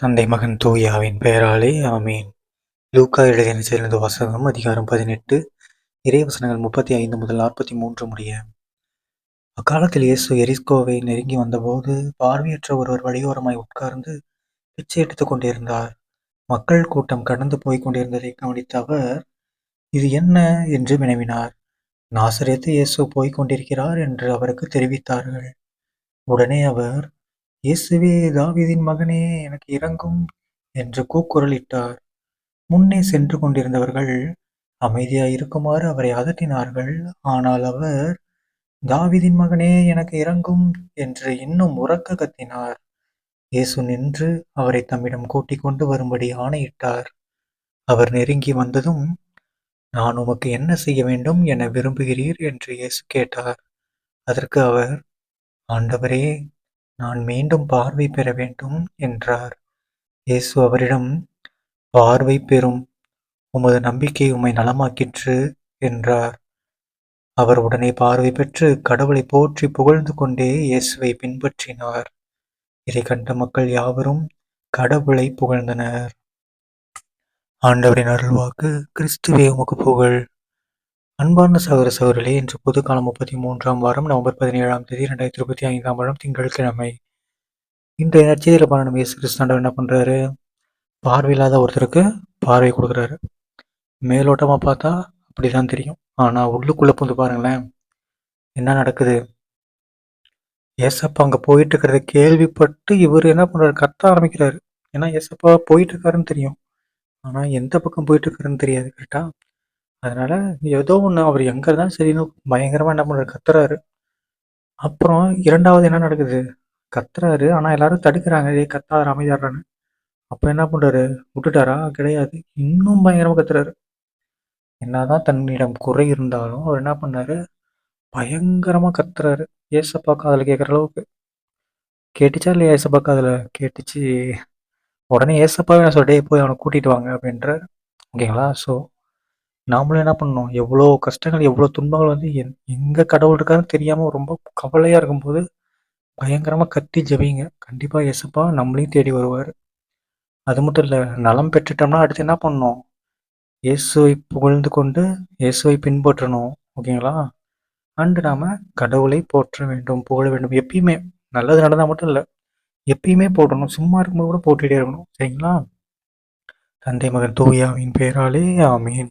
தந்தை மகன் தூயாவின் பெயராலே ஆமீன். லூக்கா எழுதின சேர்ந்த வாசகம் அதிகாரம் பதினெட்டு இறைவசனங்கள் முப்பத்தி ஐந்து முதல் நாற்பத்தி மூன்று முடிய. அக்காலத்தில் இயேசு எரிஸ்கோவை நெருங்கி வந்தபோது பார்வையற்ற ஒருவர் வழியோரமாய் உட்கார்ந்து பிச்சை எடுத்துக் கொண்டிருந்தார். மக்கள் கூட்டம் கடந்து போய்க் கொண்டிருந்ததை கவனித்த அவர் இது என்ன? என்று வினவினார். நாசரேத்து இயேசு போய்க் கொண்டிருக்கிறார் என்று அவருக்கு தெரிவித்தார்கள். உடனே அவர் இயேசுவே தாவீதின் மகனே எனக்கு இறங்கும் என்று கூக்குரலிட்டார். முன்னே சென்று கொண்டிருந்தவர்கள் அமைதியாய் இருக்குமாறு அவரை அதட்டினார்கள். ஆனால் அவர் தாவிதின் மகனே எனக்கு இறங்கும் என்று இன்னும் உறக்க கத்தினார். இயேசு நின்று அவரை தம்மிடம் கூட்டிக் கொண்டு வரும்படி ஆணையிட்டார். அவர் நெருங்கி வந்ததும் நான் உமக்கு என்ன செய்ய வேண்டும் என விரும்புகிறீர்? என்று இயேசு கேட்டார். அதற்கு அவர் ஆண்டவரே நான் மீண்டும் பார்வை பெற வேண்டும் என்றார். இயேசு அவரிடம் பார்வை பெறும். உமது நம்பிக்கை உம்மை நலமாக்கிற்று என்றார். அவர் உடனே பார்வை பெற்று கடவுளை போற்றி புகழ்ந்து கொண்டே இயேசுவை பின்பற்றினார். இதை கண்ட மக்கள் யாவரும் கடவுளை புகழ்ந்தனர். ஆண்டவரின் அருள்வாக்கு கிறிஸ்துவே உமக்கு புகழ். அன்பார்ந்த சகோதர சகோதரிகளே இன்று பொதுக்காலம் முப்பத்தி மூன்றாம் வாரம் நவம்பர் பதினேழாம் தேதி ரெண்டாயிரத்தி இருபத்தி ஐந்தாம் வாரம் திங்கட்கிழமை. இன்றைய நட்சத்திர பாருங்க இயேசு கிறிஸ்தாண்டவர் என்ன பண்ணுறாரு பார்வையில்லாத ஒருத்தருக்கு பார்வை கொடுக்குறாரு. மேலோட்டமாக பார்த்தா அப்படிதான் தெரியும். ஆனால் உள்ளுக்குள்ளே புந்து பாருங்களேன் என்ன நடக்குது? ஏசப்பா அங்கே போயிட்டு இருக்கிறத கேள்விப்பட்டு இவர் என்ன பண்ணுறாரு கத்த ஆரம்பிக்கிறாரு. ஏன்னா ஏசப்பா போயிட்டு இருக்காருன்னு தெரியும். ஆனால் எந்த பக்கம் போயிட்டு இருக்காருன்னு தெரியாது கரெக்டாக அதனால ஏதோ ஒன்று அவர் எங்கே இருந்தாலும் சரின்னு பயங்கரமாக என்ன பண்ணுறாரு கத்துறாரு. அப்புறம் இரண்டாவது என்ன நடக்குது? கத்துறாரு ஆனால் எல்லாரும் தடுக்கிறாங்க. ஏ கத்தாரு அப்போ என்ன பண்ணுறாரு விட்டுட்டாரா? கிடையாது. இன்னும் பயங்கரமாக கத்துறாரு. என்னதான் தன்னிடம் குறை இருந்தாலும் அவர் என்ன பண்ணாரு? பயங்கரமாக கத்துறாரு. ஏசப்பா அதில் கேட்குற அளவுக்கு. கேட்டுச்சா இல்லையா ஏசப்பா அதில் கேட்டுச்சு. உடனே ஏசப்பாவே நான் சொல்லிட்டே போய் அவனை கூட்டிகிட்டு வாங்க அப்படின்றார். ஓகேங்களா? ஸோ நாமளும் என்ன பண்ணணும்? எவ்வளோ கஷ்டங்கள் எவ்வளோ துன்பங்கள் வந்து என் எங்கே கடவுள் இருக்காருன்னு தெரியாமல் ரொம்ப கவலையாக இருக்கும்போது பயங்கரமாக கத்தி ஜெபிங்க. கண்டிப்பாக எசப்பா நம்மளையும் தேடி வருவார். அது மட்டும் இல்லை நலம் பெற்றுட்டோம்னா அடுத்து என்ன பண்ணணும்? இயேசுவை புகழ்ந்து கொண்டு இயேசுவை பின்பற்றணும். ஓகேங்களா? அண்டு நாம் கடவுளை போற்ற வேண்டும் புகழ வேண்டும். எப்பயுமே நல்லது நடந்தால் மட்டும் இல்லை எப்பயுமே போடணும். சும்மா இருக்கும்போது கூட போட்டுகிட்டே இருக்கணும். சரிங்களா? தந்தை மகன் தூயாவின் பேராலே ஆமீன்.